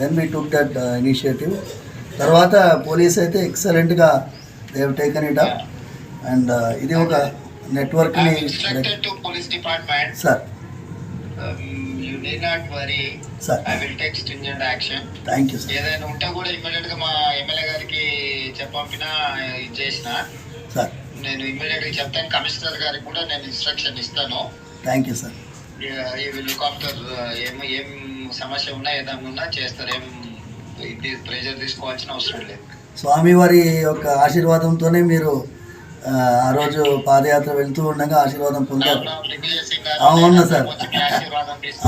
then we took that initiative తర్వాత police అయితే ఎక్సలెంట్గా they've taken it up and ఇది ఒక నెట్వర్క్ని department sir you need not worry I will take stringent action thank you ఏదైనా ఉంటే కూడా ఇమ్మీడియట్గా మా ఎమ్మెల్యే గారికి చెప్పంపిన ఇది చేసిన. సార్ నేను ఇమ్మీడియట్గా చెప్తాను. కమిషనర్ గారికి కూడా నేను ఇన్స్ట్రక్షన్ ఇస్తాను. థ్యాంక్ యూ సార్ ఈ ఆఫ్టర్ ఏం ఏం సమస్య ఉన్నా ఏదైనా ఉన్నా చేస్తారు. ఏం ఇది ప్రెజర్ తీసుకోవాల్సిన అవసరం లేదు. స్వామివారి యొక్క ఆశీర్వాదంతోనే మీరు ఆ, రోజు పాదయాత్ర వెళ్తూ ఉండగా ఆశీర్వాదం పొందారు. అవును సార్.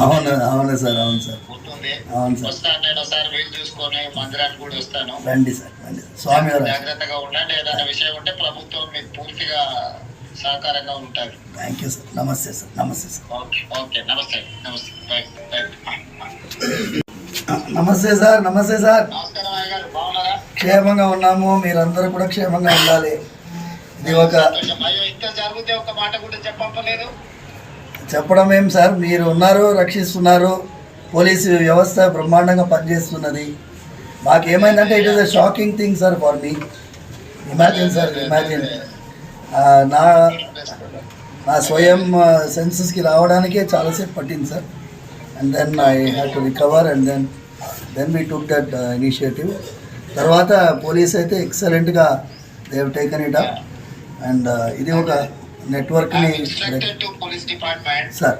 అవును అవును సార్ అవును సార్. అవును సార్. రండి సార్ రండి. స్వామివారి జాగ్రత్తగా ఉండండి ఏదైనా విషయం ఉంటే ప్రభుత్వం మీకు పూర్తిగా సహకారంగా ఉంటుంది థ్యాంక్ యూ సార్ నమస్తే సార్ నమస్తే సార్ ఓకే ఓకే. నమస్తే నమస్తే. నమస్తే సార్ నమస్తే సార్ క్షేమంగా ఉన్నాము. మీరందరూ కూడా క్షేమంగా ఉండాలి. ఇది ఒక చెప్పడం ఏం సార్ మీరు ఉన్నారు రక్షిస్తున్నారు. పోలీసు వ్యవస్థ బ్రహ్మాండంగా పనిచేస్తున్నది. మాకు ఏమైందంటే it is a shocking thing sir for me imagine sir imagine నా నా స్వయం సెన్సెస్కి రావడానికే చాలాసేపు పట్టింది sir. And then I have to recover and then then we took that initiative తర్వాత పోలీస్ అయితే ఎక్సలెంట్గా they've taken it up and ఇది ఒక నెట్వర్క్ని sir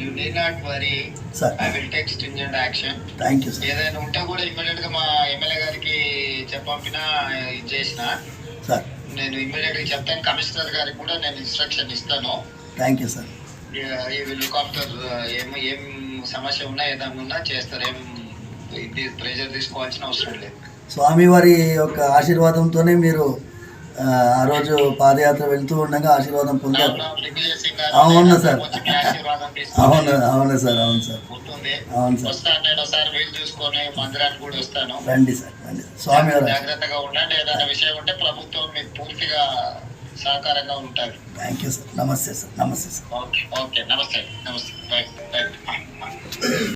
you not worry sir I will take stringent action thank you sir ఏదైనా ఉంటే కూడా ఇమ్మీడియట్గా మా ఎమ్మెల్యే గారికి చెప్పంపిన ఇది చేసిన. సార్ నేను ఇమ్మీడియట్గా చెప్తాను కమిషనర్ గారికి కూడా నేను ఇన్స్ట్రక్షన్ ఇస్తాను. థ్యాంక్ యూ సార్ ఈ లుక్ ఆఫ్టర్ ఏం ఏం సమస్య ఉన్నా ఏదైనా ఉన్నా చేస్తారు. ఏం ఇది ప్రెజర్ తీసుకోవాల్సిన అవసరం లేదు. స్వామివారి యొక్క ఆశీర్వాదంతోనే మీరు ఆ రోజు పాదయాత్ర వెళ్తూ ఉండగా ఆశీర్వాదం పొందారు. అవును సార్. అవును అవును సార్ అవును సార్. అవును సార్. వస్తాను నేను ఒకసారి వీలు చూసుకొని మందిరానికి కూడా వస్తాను. రండి సార్ రండి. స్వామివారి జాగ్రత్తగా ఉండండి. ఏదైనా విషయం ఉంటే ప్రభుత్వం మీకు పూర్తిగా సహకారంగా ఉంటుంది థ్యాంక్ యూ సార్. నమస్తే సార్ నమస్తే సార్. Okay okay. నమస్తే నమస్తే.